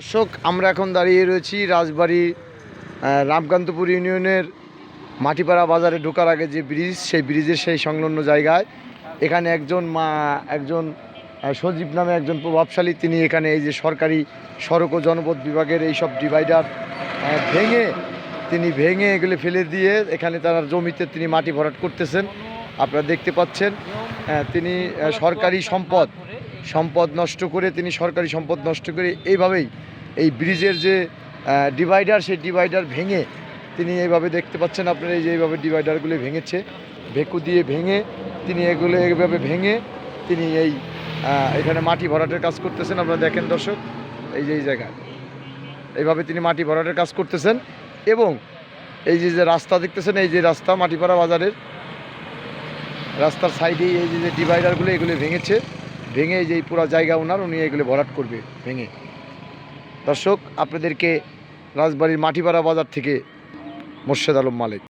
দর্শক, আমরা এখন দাঁড়িয়ে রয়েছি রাজবাড়ি রামকান্তপুর ইউনিয়নের মাটিপাড়া বাজারে ঢোকার আগে যে ব্রিজ, সেই ব্রিজের সেই সংলগ্ন জায়গায়। এখানে একজন মা, একজন সজীব নামে একজন প্রভাবশালী, তিনি এখানে এই যে সরকারি সড়ক ও জনপথ বিভাগের এই সব ডিভাইডার ভেঙে, তিনি ভেঙে এগুলি ফেলে দিয়ে এখানে তার জমিতে তিনি মাটি ভরাট করতেছেন। আপনারা দেখতে পাচ্ছেন তিনি সরকারি সম্পদ। সম্পদ নষ্ট করে, তিনি সরকারি সম্পদ নষ্ট করে এইভাবেই এই ব্রিজের যে ডিভাইডার সেই ডিভাইডার ভেঙে তিনি এইভাবে দেখতে পাচ্ছেন আপনারা, এই যে এইভাবে ডিভাইডারগুলি ভেঙেছে, ভেকু দিয়ে ভেঙে তিনি এগুলো এইভাবে ভেঙে তিনি এই এখানে মাটি ভরাটের কাজ করতেছেন, আপনারা দেখেন দর্শক, এই যে এই জায়গায়। এইভাবে তিনি মাটি ভরাটের কাজ করতেছেন এবং এই যে যে রাস্তা দেখতেছেন, এই যে রাস্তা, মাটিপাড়া বাজারের রাস্তার সাইডে এই যে ডিভাইডারগুলো এগুলো ভেঙেছে। ভেঙে যেই পুরো জায়গা ওনার, উনি এগুলো ভরাট করবে, ভেঙে। দর্শক, আপনাদেরকে রাজবাড়ির মাটিপাড়া বাজার থেকে মোর্শেদ আলম মালিক।